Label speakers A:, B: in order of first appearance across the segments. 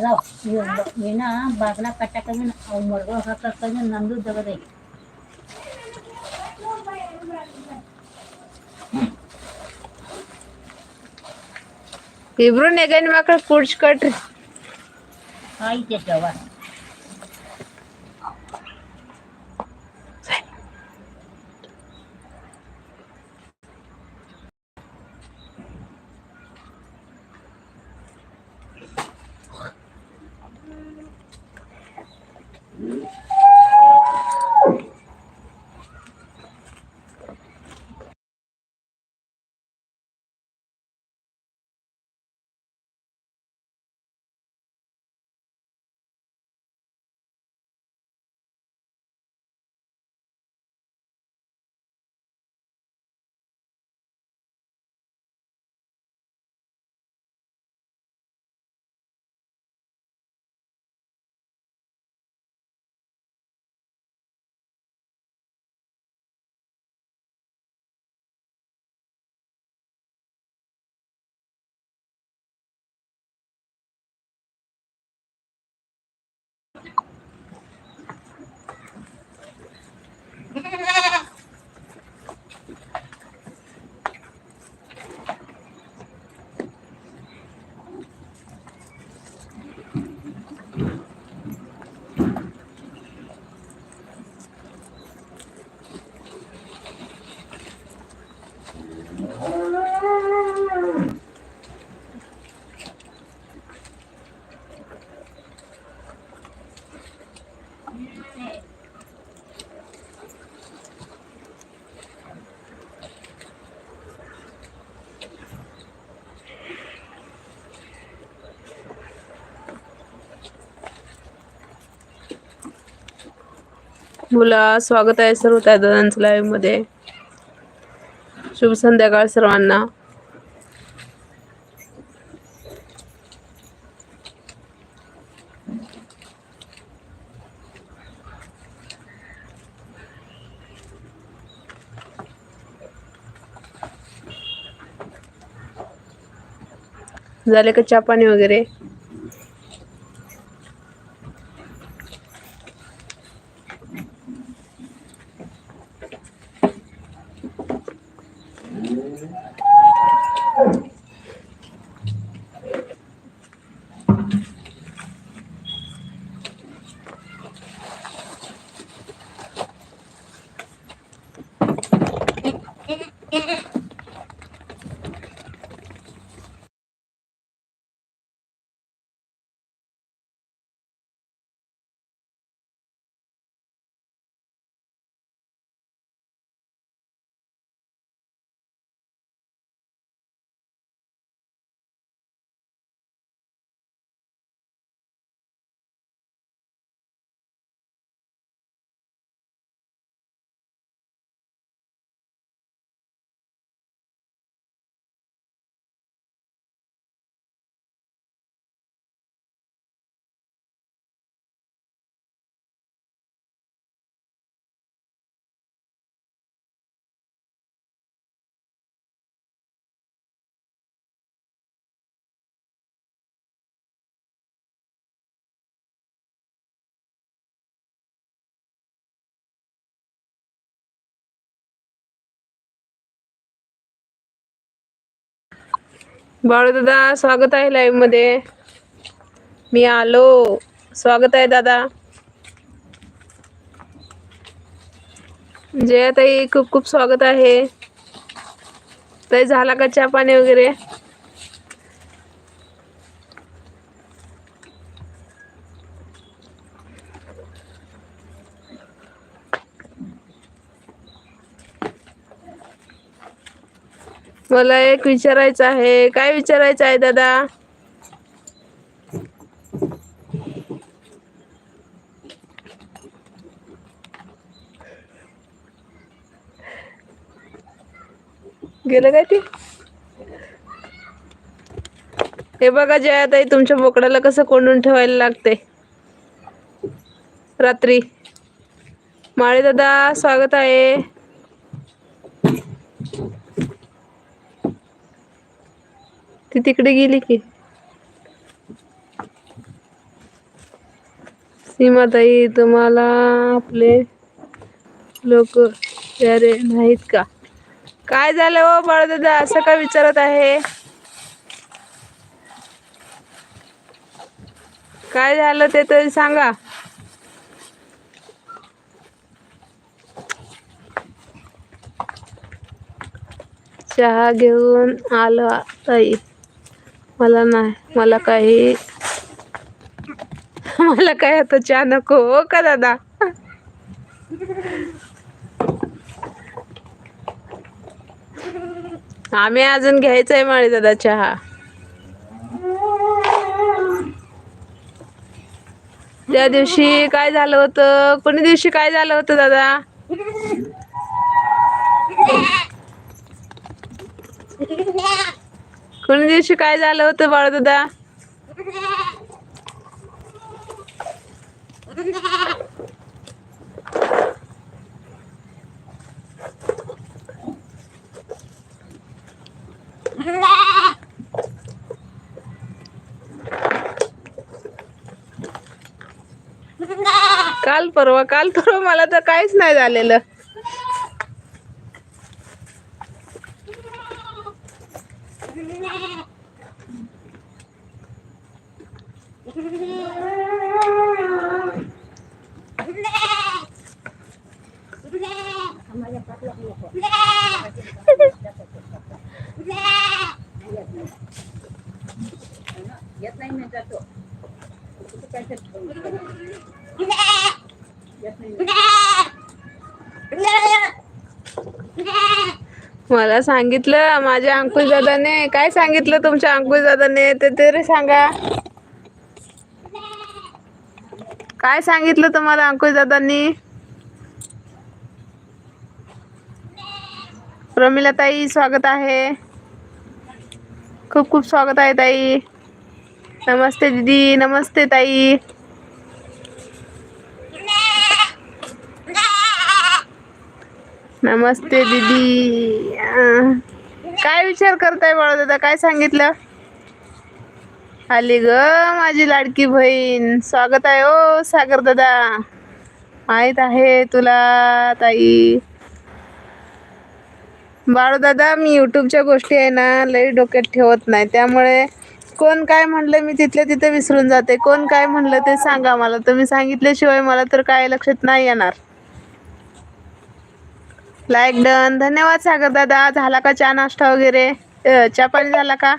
A: ಕಟ್ಟಗವ ಏನ ಬಾಗ್ಲ ಕಟ್ಟಕ್ಕಾಗಿನ ಅವು ಮಡ್ಗಳ ಹಾಕಕ್ಕಾಗಿ ನಂದು ದಗದೈ
B: ಇಬ್ರು ನೆಗನ್ ಮಕ್ಳು ಕೂಡ್ಸ್ಕೊಟ್ರಿ
A: ಆಯ್ತು ಅವ.
B: मुला स्वागत आहे सर्व त्या दादांचं लाईव्हमध्ये. शुभ संध्याकाळ सर्वांना. झाले का चहा पाणी वगैरे? बाळू दादा स्वागत आहे लाईव्हमध्ये. मी आलो. स्वागत आहे दादा. जयाताई खूप खूप स्वागत आहे. ताई झाला का चहा पाणी वगैरे? मला एक विचारायचं आहे. काय विचारायचं आहे दादा? गेलं काय ते? हे बघा जयाताई तुमच्या बोकडाला कसं कोंडून ठेवायला लागते रात्री. माळे दादा स्वागत आहे. ती तिकडे गेली की. सीमाताई तुम्हाला आपले लोक प्यारे नाहीत का? काय झालं हो बाळदादा? असं का विचारत आहे? काय झालं ते तरी सांगा. चहा घेऊन आला ताई. मला नाही. मला काही मला काय आता चहा नको हो का दादा? आम्ही अजून घ्यायचंय माळी दादा चहा. त्या दिवशी काय झालं होतं? कोणी दिवशी काय झालं होतं दादा? कोणी दिवशी काय झालं होतं बाळ दादा काल परवा काल परवा मला तर काहीच नाही झालेलं
A: येत नाही मी जातो कुठं काय ते ठेवून येत नाही
B: मला सांगितलं माझ्या अंकुश दादाने काय सांगितलं तुमच्या अंकुश दादाने ते तरी सांगा. काय सांगितलं तुम्हाला अंकुश दादांनी प्रमिला ताई स्वागत आहे. खूप खूप स्वागत आहे ताई. नमस्ते दीदी नमस्ते ताई. नमस्ते दीदी. काय विचार करताय बाळा दादा काय सांगितलं? आली ग माझी लाडकी बहीण. स्वागत आहे ओ सागर दादा. माहीत आहे तुला ताई. बाळदादा मी यूट्यूबच्या गोष्टी आहे ना लई डोक्यात ठेवत नाही. त्यामुळे कोण काय म्हणलं मी तिथल्या तिथे विसरून जाते. कोण काय म्हणलं ते सांगा मला. तुम्ही सांगितल्याशिवाय मला तर काय लक्षात नाही येणार. लाईक डन धन्यवाद सागर दादा. झाला का चहा नाश्ता वगैरे? चहा पाणी झाला का?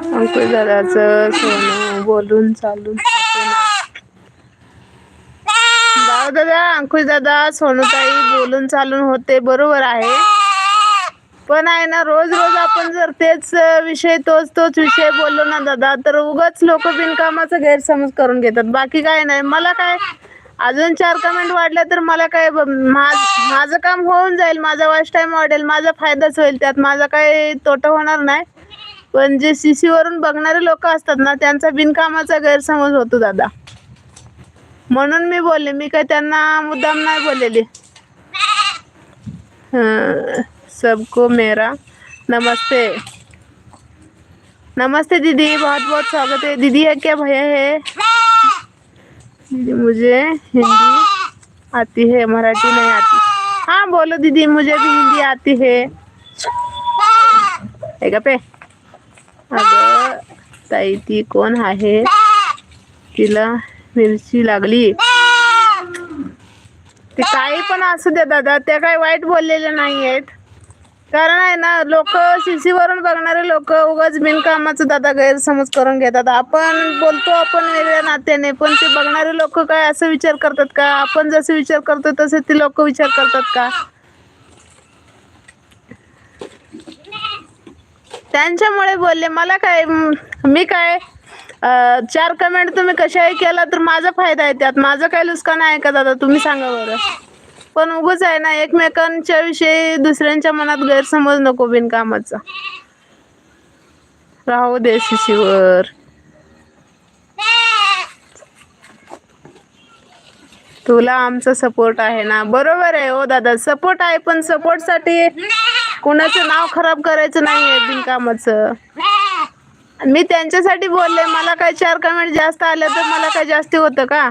B: अंकुश दादाचं सोनं बोलून चालून भाऊ दादा अंकुश दादा सोनूताई बोलून चालून होते बरोबर आहे. पण आहे ना रोज रोज आपण जर तेच विषय तोच तोच विषय बोललो ना दादा तर उगाच लोक बिनकामाचा गैरसमज करून घेतात. बाकी काय नाही. मला काय अजून चार कमेंट वाढल्या तर मला काय ब- माझं काम होऊन जाईल. माझा वॉश टाईम वाढेल. माझा फायदाच होईल त्यात. माझा काही तोटा होणार नाही. पण जे सी वरून बघणारे लोक असतात ना त्यांचा बिनकामाचा गैरसमज होतो दादा. म्हणून मी बोलले मी काय त्यांना मुद्दाम नाही बोललेली. सबको मेरा नमस्ते. नमस्ते दीदी बहुत बहुत स्वागत है। दीदी है क्या भैया है? दीदी मुझे हिंदी आती है मराठी नहीं आती। हाँ बोलो दीदी मुझे भी हिंदी आती है। है पे अगं ताई ती कोण आहे? तिला मिरची लागली. ते काही पण असू दे दादा त्या काही वाईट बोललेल्या नाही आहेत कारण आहे ना लोक शिशीवरून बघणारे लोक उगाच बिनकामाचं दादा गैरसमज करून घेतात. आपण बोलतो आपण वेगळ्या नात्याने पण ते बघणारे लोक काय असं विचार करतात का? आपण जसं विचार करतो तसे ते लोक विचार करतात का? त्यांच्यामुळे बोलले मला काय मी काय चार कमेंट तुम्ही कशाही केला तर माझा फायदा आहे त्यात. माझं काय नुकसान आहे का दादा? तुम्ही सांगा बरं. पण उगच आहे ना एकमेकांच्या विषयी दुसऱ्यांच्या मनात गैरसमज नको बिनकामाचा. राहू दे शिशीवर. तुला आमचा सपोर्ट आहे ना. बरोबर आहे हो दादा. सपोर्ट आहे पण सपोर्टसाठी कुणाचं नाव खराब करायचं नाहीये बिनकामाचं. मी त्यांच्यासाठी बोलले मला काय चार कमेंट जास्त आल्या तर मला काय जास्ती होतं का?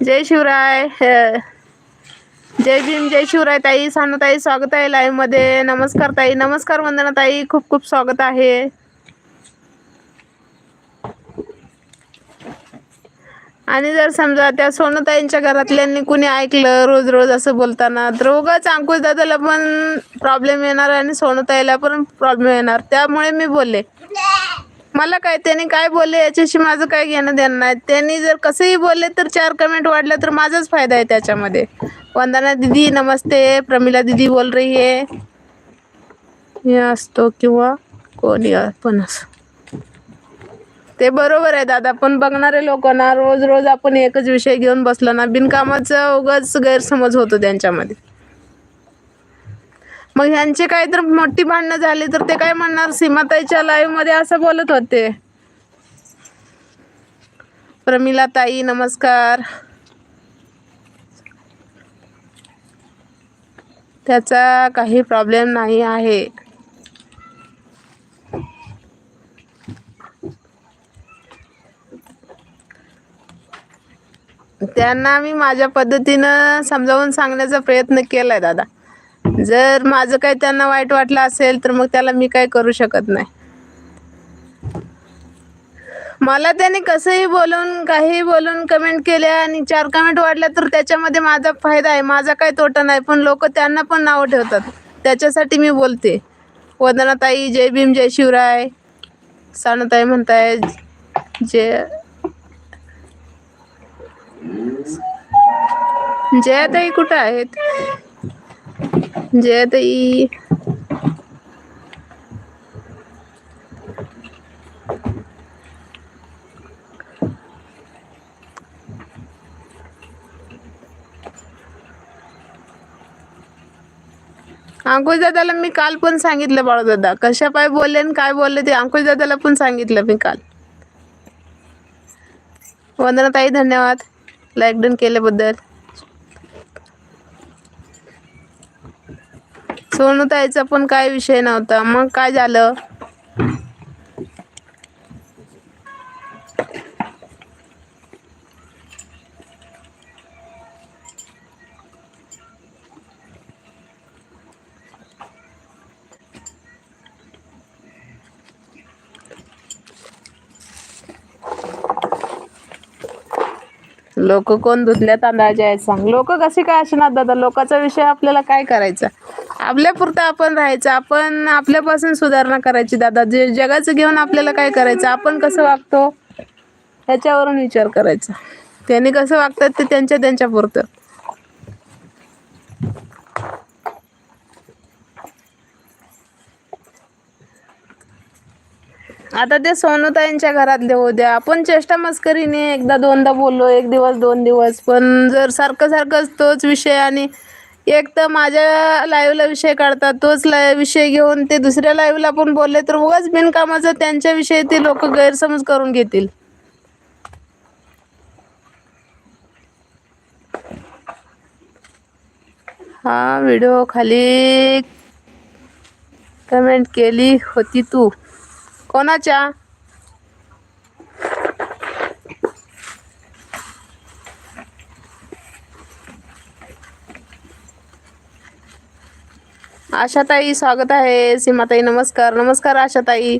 B: जय शिवराय जय भीम जय शिवराय ताई सानू ताई स्वागत आहे लाईव्हमध्ये. नमस्कार ताई नमस्कार वंदना ताई खूप खूप स्वागत आहे. आणि जर समजा त्या सोनताईंच्या घरातल्यांनी कुणी ऐकलं रोज रोज असं बोलताना तर उगाच अंकुश दादाला पण प्रॉब्लेम येणार आणि सोनताईला पण प्रॉब्लेम येणार. त्यामुळे मी बोलले मला काय त्यांनी काय बोलले याच्याशी माझं काय घेणं देणं नाही. त्यांनी जर कसंही बोलले तर चार कमेंट वाढल्या तर माझाच फायदा आहे त्याच्यामध्ये. वंदना दीदी नमस्ते. प्रमिला दीदी बोल रही आहे हे असतो किंवा कोणी पण असं. ते बरोबर आहे दादा पण बघणारे लोक ना रोज रोज आपण एकच विषय घेऊन बसलो ना बिनकामाचं उगाच गैरसमज होतो त्यांच्यामध्ये. मग ह्यांचे काय तर मोठी भांडणं झाली तर ते काय म्हणणार? सीमाताईच्या लाईव्हमध्ये असं बोलत होते. प्रमिला ताई नमस्कार. त्याचा काही प्रॉब्लेम नाही आहे. त्यांना मी माझ्या पद्धतीनं समजावून सांगण्याचा प्रयत्न केलाय दादा. जर माझं काही त्यांना वाईट वाटलं असेल तर मग त्याला मी काय करू शकत नाही. मला त्याने कसंही बोलून काही बोलून कमेंट केल्या आणि चार कमेंट वाढल्या तर त्याच्यामध्ये माझा फायदा आहे. माझा काही तोटा नाही पण लोक त्यांना पण नावं ठेवतात. त्याच्यासाठी मी बोलते. वदनाताई जय भीम जय शिवराय. सानताई म्हणताय जय जयाताई कुठं आहेत? जयाताई. अंकुश दादाला मी काल पण सांगितलं बाळू दादा. कशा पाय बोलले आणि काय बोलले ते अंकुश दादाला पण सांगितलं मी काल. वंदनाताई धन्यवाद. लाईक डन केल्याबद्दल सोनूताईचा पण काय विषय नव्हता. मग काय झालं? लोक कोण धुतल्या तांदळाचे आहेत सांग. लोक कसे काय असणार दादा? लोकांचा विषय आपल्याला काय करायचा? आपल्यापुरतं आपण राहायचं. आपण आपल्यापासून सुधारणा करायची दादा. जे जगाचं घेऊन आपल्याला काय करायचं? आपण कसं वागतो? ह्याच्यावरून विचार करायचा. त्यांनी कसं वागतात ते त्यांच्या त्यांच्या आता ते सोनूताईंच्या घरातले होत्या आपण चेष्टा मस्करीने एकदा दोनदा बोललो एक दिवस दोन दिवस. पण जर सारखं सारखंच तोच विषय आणि एक तर माझ्या लाईव्हला विषय काढतात तोच लाय विषय घेऊन ते दुसऱ्या लाईव्हला पण बोलले तर उगाच बिनकामाचं त्यांच्याविषयी ते लोक गैरसमज करून घेतील. हा व्हिडिओ खाली कमेंट केली होती तू. कोणाच्या? आशाताई स्वागत आहे. सीमाताई नमस्कार. नमस्कार आशाताई.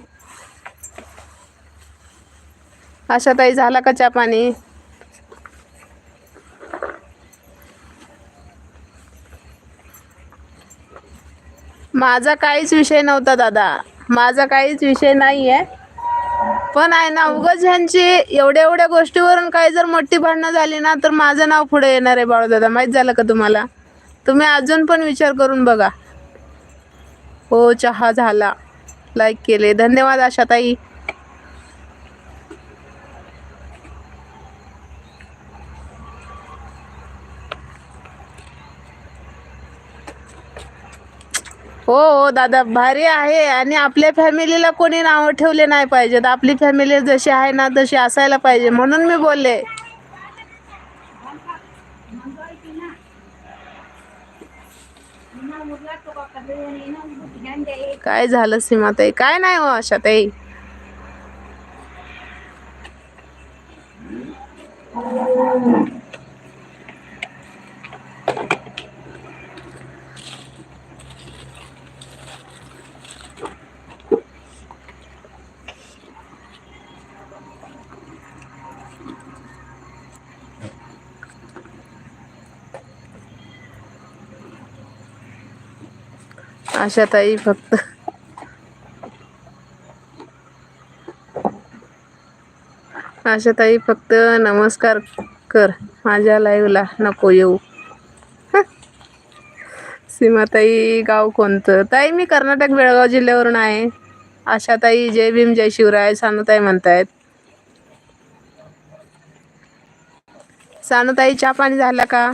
B: आशाताई झाला का चहा पाणी? माझा काहीच विषय नव्हता दादा. माझा काहीच विषय नाही आहे पण आहे ना उगाच ह्यांची एवढ्या एवढ्या गोष्टीवरून काही जर मोठी भांडणं झाली ना तर माझं नाव पुढे येणार आहे बाळू दादा माहीत झालं का तुम्हाला? तुम्ही अजून पण विचार करून बघा. हो चहा झाला. लाईक केले. धन्यवाद आशाताई. हो हो दादा भारी आहे. आणि आपल्या फॅमिलीला कोणी नावं ठेवले नाही पाहिजेत. आपली फॅमिली जशी आहे ना तशी असायला पाहिजे. म्हणून मी बोलले. काय झालं सीमाताई? काय नाही हो आशाताई. आशाताई फक्त. आशाताई फक्त नमस्कार कर. माझ्या लाईव्हला नको येऊ. सीमाताई गाव कोणतं? ताई मी कर्नाटक बेळगाव जिल्ह्यावरून आहे. आशाताई जय भीम जय शिवराय सानुताई म्हणतायत. सानुताई चहा पाणी झाला का?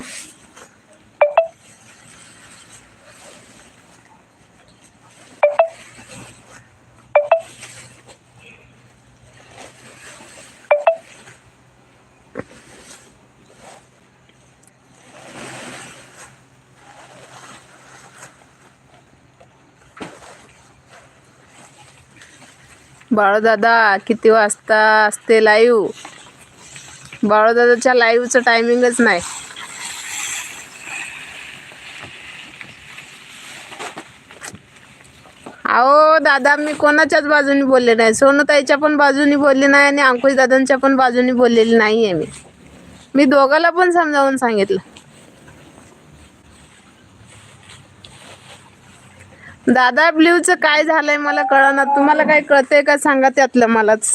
B: बाळदादा किती वाजता असते लाईव्ह बाळदादाच्या लाईव्हचं टायमिंगच नाही. अहो दादा मी कोणाच्याच बाजूनी बोलले नाही. सोनूताईच्या पण बाजूनी बोलली नाही आणि अंकुश दादांच्या पण बाजूनी बोललेली नाही आहे मी. मी दोघाला पण समजावून सांगितलं. दादा ब्ल्यूचं काय झालंय मला कळना. तुम्हाला काय कळतंय का? सांगा त्यातलं मलाच.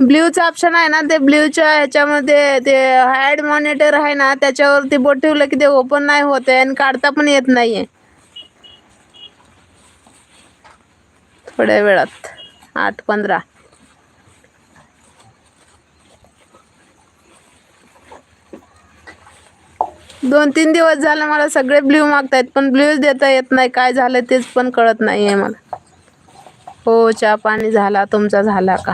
B: ब्ल्यूचं ऑप्शन आहे ना ते ब्ल्यूच्या ह्याच्यामध्ये ते हॅड मॉनिटर आहे ना त्याच्यावरती बोट ठेवलं की ते ओपन नाही होत आहे आणि काढता पण येत नाहीये. थोड्या वेळात. आठ पंधरा. दोन तीन दिवस झालं मला सगळे ब्ल्यू मागतायत पण ब्ल्यूच देता येत नाही. काय झालं तेच पण कळत नाही आहे मला. हो चहा पाणी झाला. तुमचा झाला का?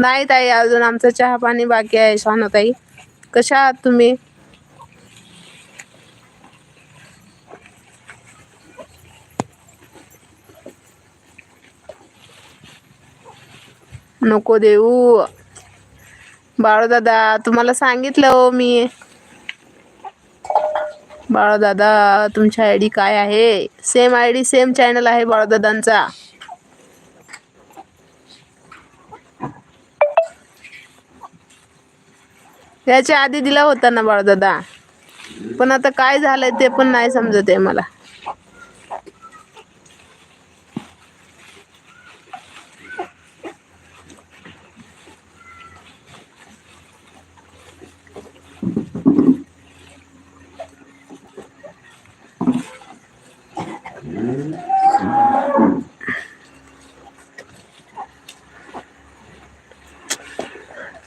B: नाही ताई अजून आमचं चहा पाणी बाकी आहे शानताई. कशा आहात तुम्ही? नको देऊ. बाळदादा तुम्हाला सांगितलं हो मी. बाळदादा तुमची आय डी काय आहे? Same I D same channel आहे बाळदादांचा. याच्या आधी दिला होता ना बाळदादा. पण आता काय झालंय ते पण नाही समजत आहे मला.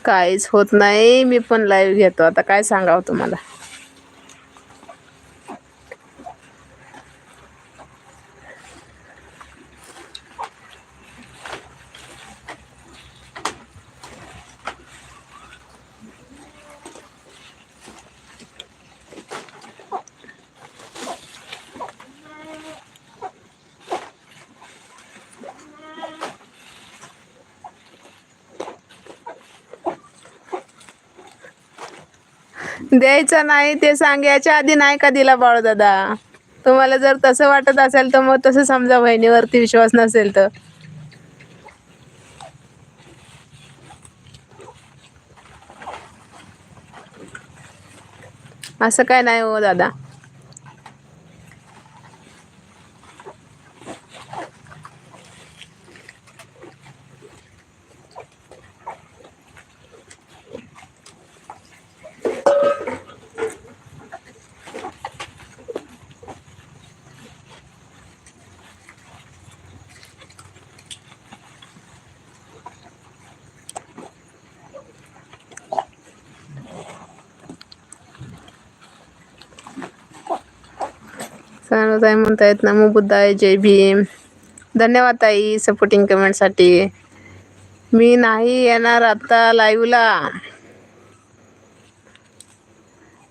B: काहीच होत नाही. मी पण लाईव्ह घेतो. आता काय सांगावं तुम्हाला? द्यायचं नाही ते सांगायच्या आधी नाही का दिला बाळू दादा? तुम्हाला जर तसं वाटत असेल तर मग तसं समजा बहिणीवरती विश्वास नसेल तर. असं काय नाही हो दादा. सानुताई म्हणतायत नमो बुद्धाय जय भीम. धन्यवाद ताई सपोर्टिंग कमेंटसाठी मी नाही येणार आता लाईव्हला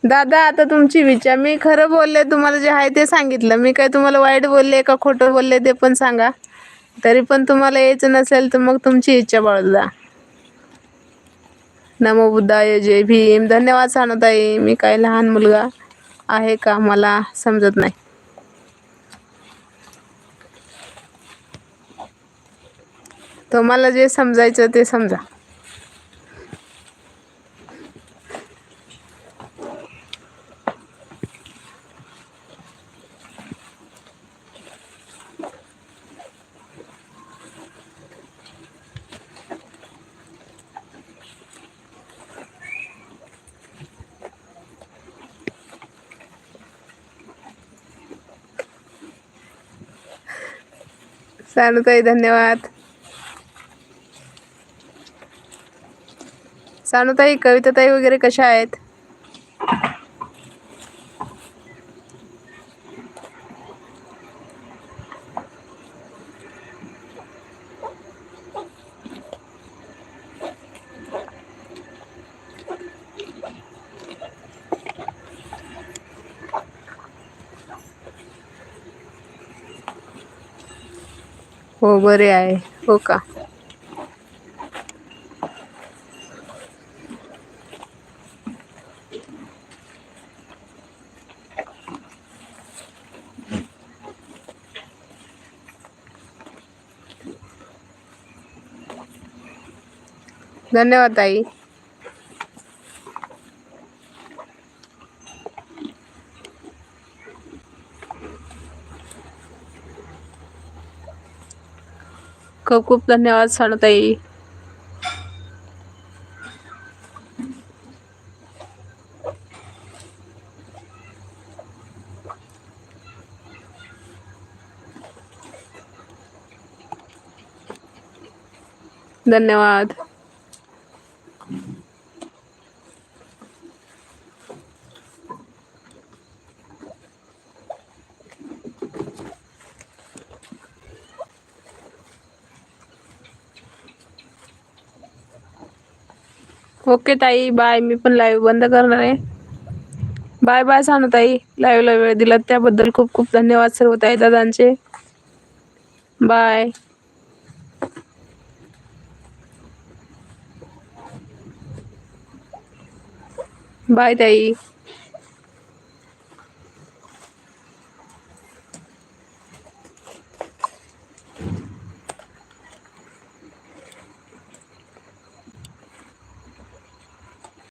B: दादा आता तुमची विचार मी खरं बोलले तुम्हाला जे आहे ते सांगितलं. मी काय तुम्हाला वाईट बोलले का खोटं बोलले ते पण सांगा. तरी पण तुम्हाला यायचं नसेल तर मग तुमची इच्छा बाळगा नमो बुद्धाय जय भीम. धन्यवाद सानुताई मी काय लहान मुलगा आहे का मला समजत नाही. तुम्हाला जे समजायचं ते समजा. सानुताई धन्यवाद. सानुताई कविताताई वगैरे कशा आहेत? हो बरे आहे. हो का? धन्यवाद ताई खूप खूप धन्यवाद सानुताई. धन्यवाद. ओके ताई बाय. मी पण लाईव्ह बंद करणार आहे. बाय बाय सानू ताई. लाईव्हला वेळ दिला त्याबद्दल खूप खूप धन्यवाद सर्व ताई दादांचे. बाय. बाय ताई.